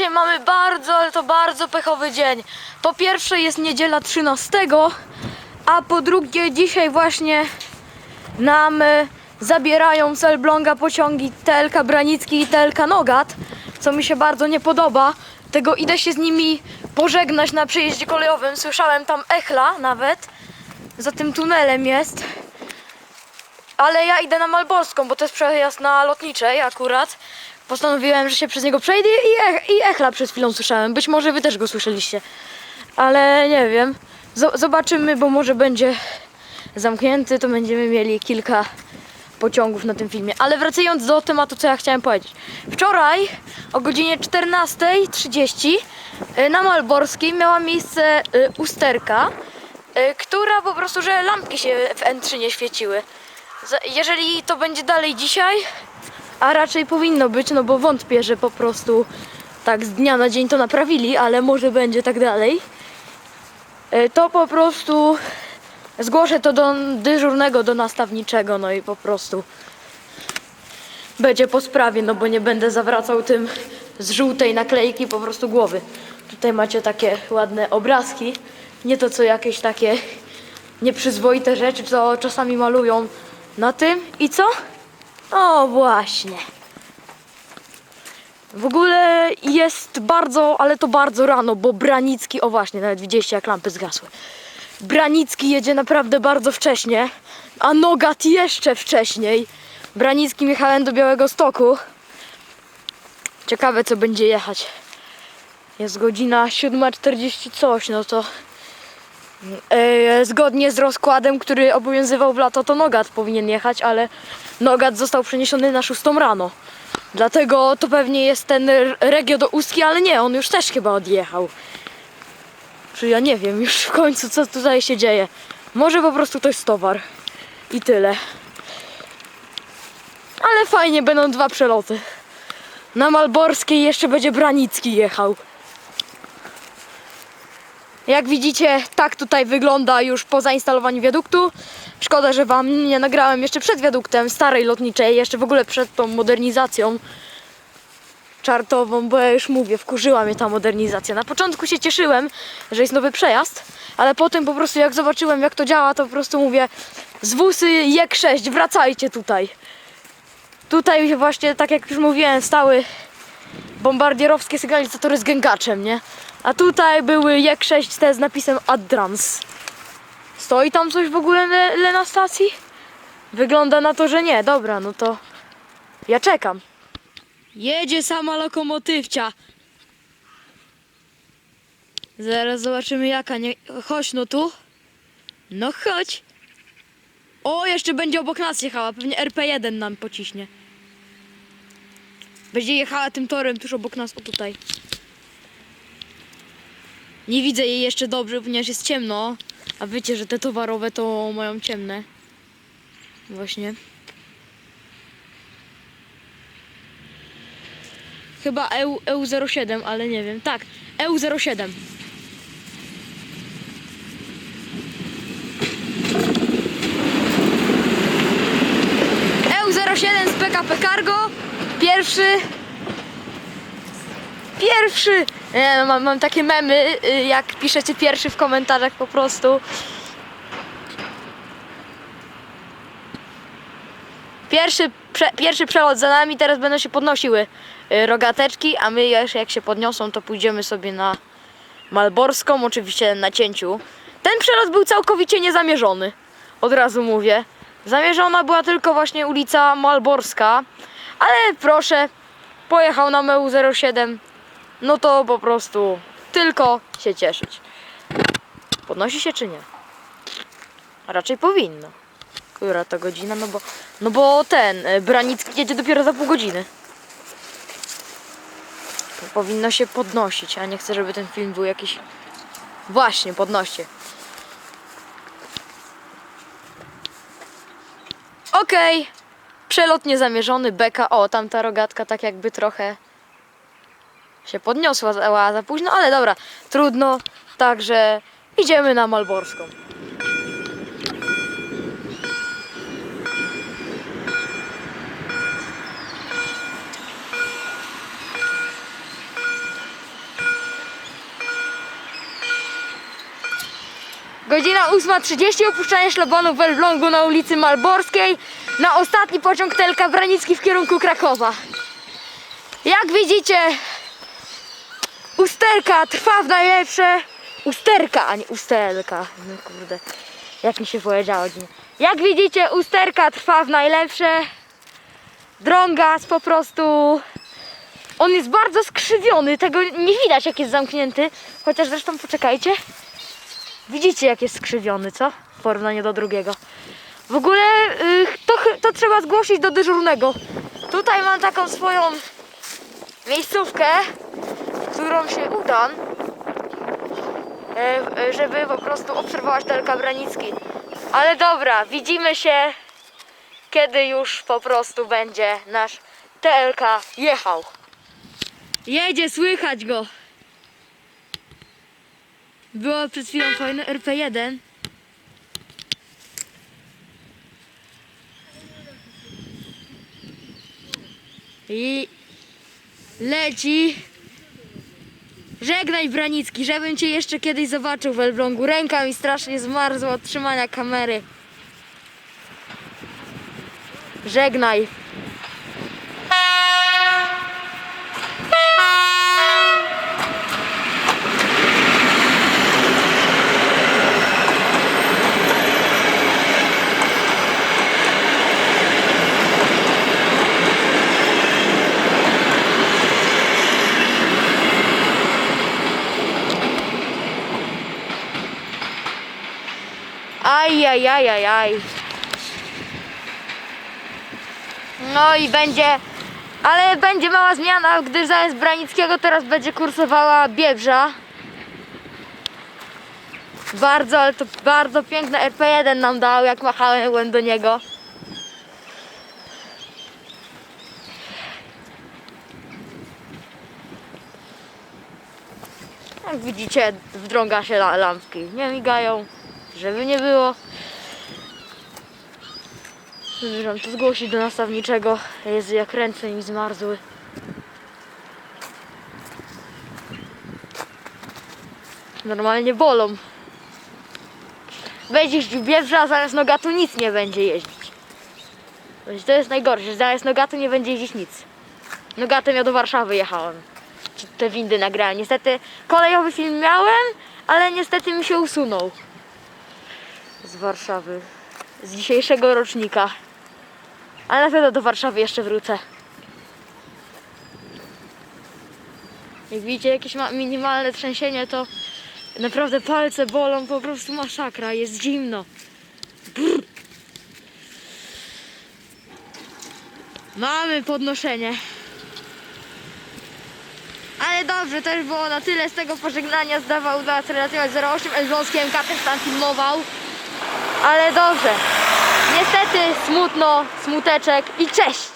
dzisiaj mamy bardzo, ale to bardzo pechowy dzień. Po pierwsze jest niedziela 13, a po drugie dzisiaj właśnie nam e, zabierają z Elbląga pociągi TLK Branicki i TLK Nogat, co mi się bardzo nie podoba. Tego idę się z nimi pożegnać na przejeździe kolejowym. Słyszałem tam echla nawet. Za tym tunelem jest. Ale ja idę na Malborską, bo to jest przejazd na lotniczej akurat. Postanowiłem, że się przez niego przejdę i, ech, i echla przed chwilą słyszałem. Być może wy też go słyszeliście. Ale nie wiem. Z- zobaczymy, bo może będzie zamknięty, to będziemy mieli kilka pociągów na tym filmie. Ale wracając do tematu, co ja chciałem powiedzieć. Wczoraj o godzinie 14.30 y, na Malborskiej miała miejsce y, usterka, y, która po prostu, że lampki się w N3 nie świeciły. Jeżeli to będzie dalej dzisiaj, a raczej powinno być, no bo wątpię, że po prostu tak z dnia na dzień to naprawili, ale może będzie tak dalej, y, to po prostu Zgłoszę to do dyżurnego, do nastawniczego, no i po prostu będzie po sprawie, no bo nie będę zawracał tym z żółtej naklejki po prostu głowy. Tutaj macie takie ładne obrazki, nie to co jakieś takie nieprzyzwoite rzeczy, co czasami malują na tym. I co? O właśnie. W ogóle jest bardzo, ale to bardzo rano, bo Branicki, o właśnie, nawet widzieliście jak lampy zgasły. Branicki jedzie naprawdę bardzo wcześnie, a Nogat jeszcze wcześniej. Branickim jechałem do Białego Stoku. Ciekawe co będzie jechać. Jest godzina 7.40 coś, no to e, zgodnie z rozkładem, który obowiązywał w lato, to Nogat powinien jechać, ale Nogat został przeniesiony na 6 rano. Dlatego to pewnie jest ten regio do Ustki, ale nie, on już też chyba odjechał. Czy ja nie wiem już w końcu co tutaj się dzieje. Może po prostu to jest towar. I tyle. Ale fajnie będą dwa przeloty. Na Malborskiej jeszcze będzie Branicki jechał. Jak widzicie, tak tutaj wygląda już po zainstalowaniu wiaduktu. Szkoda, że wam nie nagrałem jeszcze przed wiaduktem starej lotniczej, jeszcze w ogóle przed tą modernizacją czartową, bo ja już mówię, wkurzyła mnie ta modernizacja. Na początku się cieszyłem, że jest nowy przejazd, ale potem po prostu jak zobaczyłem jak to działa, to po prostu mówię z wusy JEK6, wracajcie tutaj. Tutaj właśnie, tak jak już mówiłem, stały bombardierowskie sygnalizatory z gęgaczem, nie? A tutaj były JEK6 te z napisem Adrans. Stoi tam coś w ogóle le, le na stacji? Wygląda na to, że nie. Dobra, no to ja czekam. Jedzie sama lokomotywcia. Zaraz zobaczymy jaka. Nie... Chodź no tu. No chodź. O, jeszcze będzie obok nas jechała. Pewnie RP1 nam pociśnie. Będzie jechała tym torem tuż obok nas. O tutaj. Nie widzę jej jeszcze dobrze, ponieważ jest ciemno. A wiecie, że te towarowe to mają ciemne. Właśnie. Chyba EU, EU07, ale nie wiem. Tak, E EU07. EU07 E z PKP Cargo. Pierwszy. Pierwszy. Nie, no, mam, mam takie memy, y, jak piszecie pierwszy w komentarzach po prostu. Pierwszy, prze, pierwszy przelot za nami, teraz będą się podnosiły y, rogateczki, a my już jak się podniosą, to pójdziemy sobie na Malborską, oczywiście na cięciu. Ten przelot był całkowicie niezamierzony, od razu mówię. Zamierzona była tylko właśnie ulica Malborska, ale proszę, pojechał na MEU07, no to po prostu tylko się cieszyć. Podnosi się czy nie? Raczej powinno. Która to godzina? No bo, no bo ten e, Branicki jedzie dopiero za pół godziny. Powinno się podnosić, a nie chcę, żeby ten film był jakiś... Właśnie, podnoście. Okej. Przelot niezamierzony, beka. O, tamta rogatka tak jakby trochę się podniosła za, za późno, ale dobra, trudno. Także idziemy na Malborską. Godzina 8.30, opuszczanie szlabanu w Elblągu na ulicy Malborskiej na ostatni pociąg Telka Branicki w kierunku Krakowa. Jak widzicie, usterka trwa w najlepsze. Usterka, a nie usterka. No kurde, jak mi się powiedziało. Jak widzicie, usterka trwa w najlepsze. Drągaz po prostu. On jest bardzo skrzywiony, tego nie widać jak jest zamknięty. Chociaż zresztą poczekajcie. Widzicie jak jest skrzywiony, co? W porównaniu do drugiego. W ogóle y, to, to trzeba zgłosić do dyżurnego. Tutaj mam taką swoją miejscówkę, którą się udam, e, e, żeby po prostu obserwować Telka Branicki. Ale dobra, widzimy się, kiedy już po prostu będzie nasz TLK jechał. Jedzie, słychać go. Było przed chwilą fajne RP1. I leci. Żegnaj Branicki, żebym cię jeszcze kiedyś zobaczył w Elblągu. Ręka mi strasznie zmarzła od trzymania kamery. Żegnaj. Aj, aj, aj, aj, aj. No i będzie, ale będzie mała zmiana, gdyż zamiast Branickiego teraz będzie kursowała Biebrza. Bardzo, ale to bardzo piękne RP1 nam dał, jak machałem do niego. Jak widzicie, wdrąga się la- lampki. Nie migają, żeby nie było. Zamierzam to zgłosić do nastawniczego. Jezu, jak ręce mi zmarzły. Normalnie bolą. Będzie jeździł Biebrza, a zamiast Nogatu nic nie będzie jeździć. To jest najgorsze, że zamiast Nogatu nie będzie jeździć nic. Nogatem ja do Warszawy jechałem. Te windy nagrałem. Niestety kolejowy film miałem, ale niestety mi się usunął. Z Warszawy. Z dzisiejszego rocznika. Ale na pewno do Warszawy jeszcze wrócę. Jak widzicie jakieś ma- minimalne trzęsienie, to naprawdę palce bolą, po prostu masakra, jest zimno. Brr. Mamy podnoszenie. Ale dobrze, już było na tyle z tego pożegnania. Zdawał dla relacjować 08 Elbląski MK też tam filmował. Ale dobrze. Niestety smutno, smuteczek i cześć!